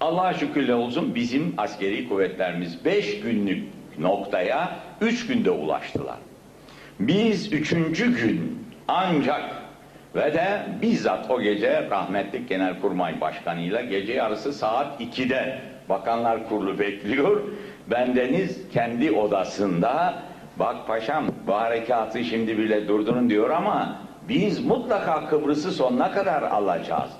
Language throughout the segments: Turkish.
Allah'a şükürler olsun bizim askeri kuvvetlerimiz 5 günlük noktaya 3 günde ulaştılar. Biz üçüncü gün ancak ve de bizzat o gece rahmetli Genelkurmay Başkanı'yla gece yarısı saat 2'de Bakanlar Kurulu bekliyor. Bendeniz kendi odasında bak paşam bu harekatı şimdi bile durdurun diyor ama biz mutlaka Kıbrıs'ı sonuna kadar alacağız.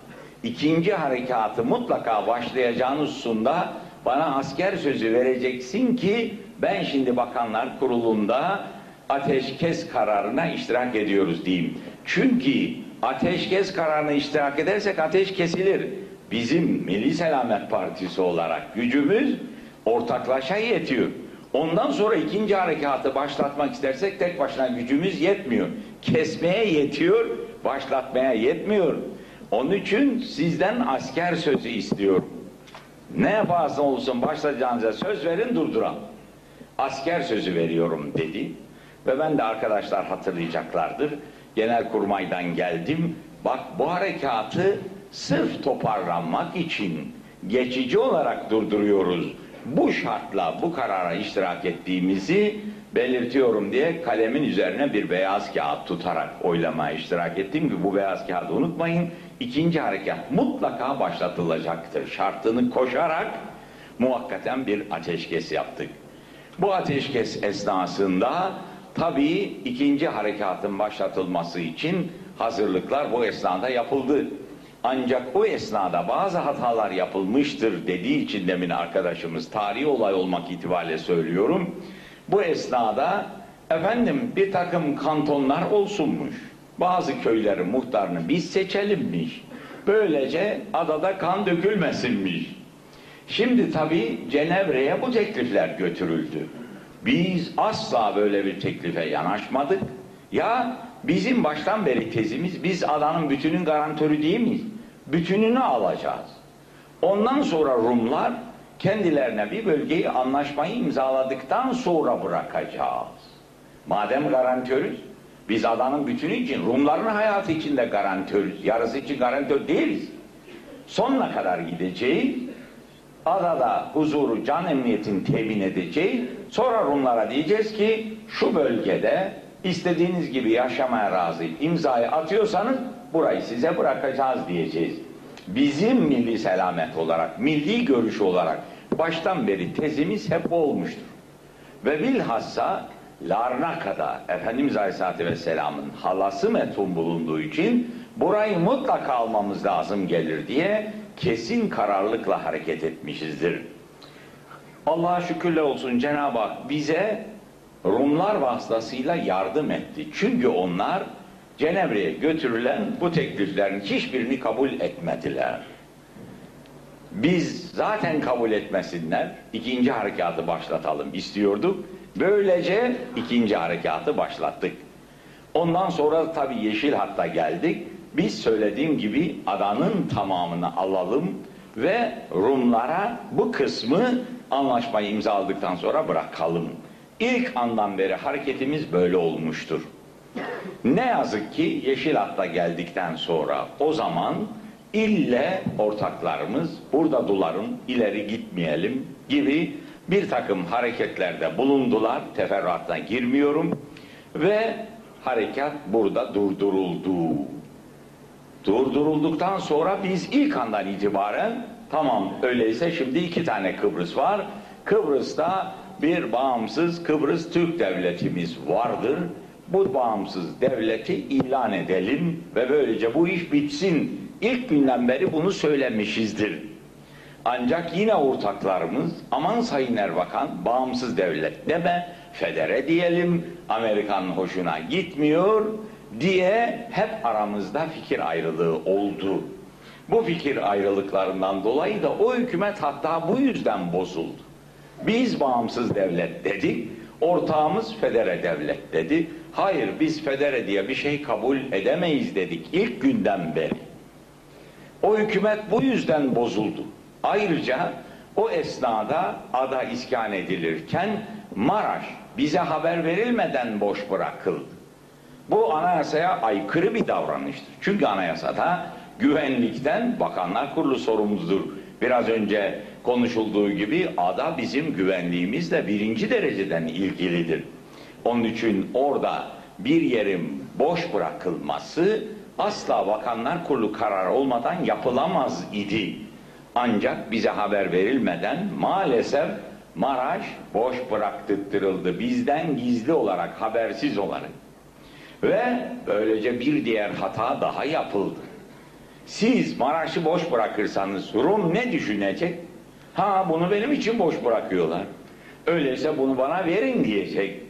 İkinci harekatı mutlaka başlayacağınız hususunda bana asker sözü vereceksin ki ben şimdi Bakanlar Kurulu'nda ateşkes kararına iştirak ediyoruz diyeyim. Çünkü ateşkes kararına iştirak edersek ateş kesilir. Bizim Milli Selamet Partisi olarak gücümüz ortaklaşa yetiyor. Ondan sonra ikinci harekatı başlatmak istersek tek başına gücümüz yetmiyor. Kesmeye yetiyor, başlatmaya yetmiyor. Onun için sizden asker sözü istiyorum. Ne yaparsan olsun başlayacağınıza söz verin durduran. Asker sözü veriyorum dedi. Ve ben de arkadaşlar hatırlayacaklardır. Genelkurmay'dan geldim. Bak bu harekatı sırf toparlanmak için geçici olarak durduruyoruz. Bu şartla bu karara iştirak ettiğimizi belirtiyorum diye kalemin üzerine bir beyaz kağıt tutarak oylamaya iştirak ettim ki bu beyaz kağıdı unutmayın. İkinci harekat mutlaka başlatılacaktır. Şartını koşarak muhakkaten bir ateşkes yaptık. Bu ateşkes esnasında tabii ikinci harekatın başlatılması için hazırlıklar bu esnada yapıldı. Ancak o esnada bazı hatalar yapılmıştır dediği için demin arkadaşımız tarihi olay olmak itibariyle söylüyorum. Bu esnada efendim bir takım kantonlar olsunmuş. Bazı köylerin muhtarını biz seçelimmiş. Böylece adada kan dökülmesinmiş. Şimdi tabii Cenevre'ye bu teklifler götürüldü. Biz asla böyle bir teklife yanaşmadık. Ya bizim baştan beri tezimiz biz adanın bütünün garantörü değil miyiz? Bütününü alacağız. Ondan sonra Rumlar kendilerine bir bölgeyi anlaşmayı imzaladıktan sonra bırakacağız. Madem garantörüz, biz adanın bütünü için, Rumların hayatı için de garantörüz. Yarısı için garantör değiliz. Sonuna kadar gideceğiz. Adada huzuru, can emniyetin temin edeceğiz. Sonra Rumlara diyeceğiz ki şu bölgede istediğiniz gibi yaşamaya razı imzayı atıyorsanız burayı size bırakacağız diyeceğiz. Bizim milli selamet olarak, milli görüş olarak baştan beri tezimiz hep olmuştur. Ve bilhassa Larnaka'da Efendimiz Aleyhisselatü Vesselam'ın halası metun bulunduğu için burayı mutlaka almamız lazım gelir diye kesin kararlılıkla hareket etmişizdir. Allah'a şükürler olsun Cenab-ı Hak bize Rumlar vasıtasıyla yardım etti. Çünkü onlar Cenevre'ye götürülen bu tekliflerin hiçbirini kabul etmediler. Biz zaten kabul etmesinler, ikinci harekatı başlatalım istiyorduk. Böylece ikinci harekatı başlattık. Ondan sonra tabi Yeşil Hat'ta geldik. Biz söylediğim gibi adanın tamamını alalım ve Rumlara bu kısmı anlaşmayı imzaladıktan sonra bırakalım. İlk andan beri hareketimiz böyle olmuştur. Ne yazık ki Yeşil Hat'ta geldikten sonra o zaman ille ortaklarımız burada duların ileri gitmeyelim gibi bir takım hareketlerde bulundular. Teferruatına girmiyorum. Ve harekat burada durduruldu. Durdurulduktan sonra biz ilk andan itibaren tamam öyleyse şimdi iki tane Kıbrıs var. Kıbrıs'ta bir bağımsız Kıbrıs Türk devletimiz vardır. Bu bağımsız devleti ilan edelim ve böylece bu iş bitsin. İlk günden beri bunu söylemişizdir. Ancak yine ortaklarımız aman Sayın Erbakan bağımsız devlet deme, federe diyelim, Amerikan hoşuna gitmiyor diye hep aramızda fikir ayrılığı oldu. Bu fikir ayrılıklarından dolayı da o hükümet hatta bu yüzden bozuldu. Biz bağımsız devlet dedik, ortağımız federe devlet dedi. Hayır biz federe diye bir şey kabul edemeyiz dedik ilk günden beri. O hükümet bu yüzden bozuldu. Ayrıca o esnada ada iskan edilirken Maraş bize haber verilmeden boş bırakıldı. Bu anayasaya aykırı bir davranıştır. Çünkü anayasada güvenlikten Bakanlar Kurulu sorumludur Biraz önce konuşulduğu gibi ada bizim güvenliğimizle birinci dereceden ilgilidir. Onun için orada bir yerin boş bırakılması asla Bakanlar Kurulu kararı olmadan yapılamaz idi. Ancak bize haber verilmeden maalesef Maraş boş bıraktırıldı. Bizden gizli olarak, habersiz olarak. Ve böylece bir diğer hata daha yapıldı. Siz Maraş'ı boş bırakırsanız Rum ne düşünecek? Ha bunu benim için boş bırakıyorlar. Öyleyse bunu bana verin diyecek.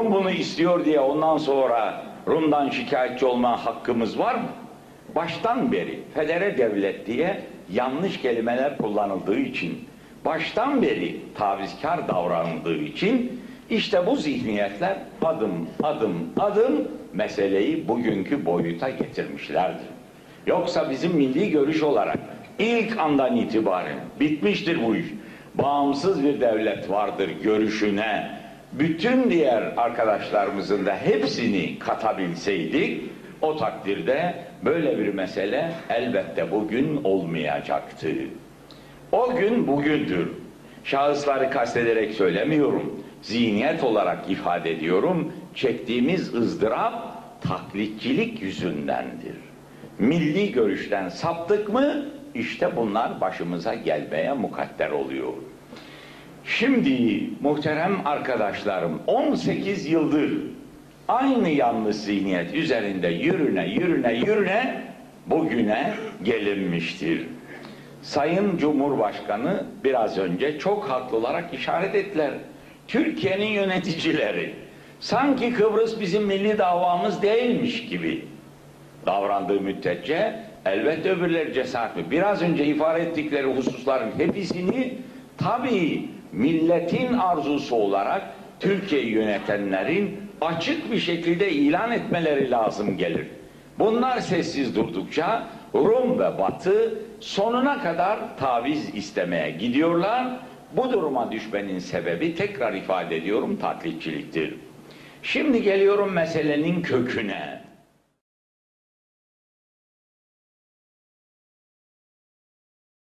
Rum bunu istiyor diye ondan sonra Rum'dan şikayetçi olma hakkımız var mı? Baştan beri federe devlet diye yanlış kelimeler kullanıldığı için, baştan beri tavizkar davranıldığı için işte bu zihniyetler adım adım adım meseleyi bugünkü boyuta getirmişlerdir. Yoksa bizim milli görüş olarak ilk andan itibaren bitmiştir bu iş. Bağımsız bir devlet vardır görüşüne bütün diğer arkadaşlarımızın da hepsini katabilseydik o takdirde böyle bir mesele elbette bugün olmayacaktı. O gün bugündür. Şahısları kastederek söylemiyorum. Zihniyet olarak ifade ediyorum. Çektiğimiz ızdırap taklitçilik yüzündendir. Milli görüşten saptık mı işte bunlar başımıza gelmeye mukadder oluyor. Şimdi muhterem arkadaşlarım 18 yıldır aynı yanlış zihniyet üzerinde yürüne yürüne yürüne bugüne gelinmiştir. Sayın Cumhurbaşkanı biraz önce çok haklı olarak işaret ettiler. Türkiye'nin yöneticileri sanki Kıbrıs bizim milli davamız değilmiş gibi davrandığı müddetçe elbette öbürleri cesaret mi? Biraz önce ifade ettikleri hususların hepsini tabii milletin arzusu olarak Türkiye yönetenlerin açık bir şekilde ilan etmeleri lazım gelir. Bunlar sessiz durdukça Rum ve Batı sonuna kadar taviz istemeye gidiyorlar. Bu duruma düşmenin sebebi tekrar ifade ediyorum taklitçiliktir. Şimdi geliyorum meselenin köküne.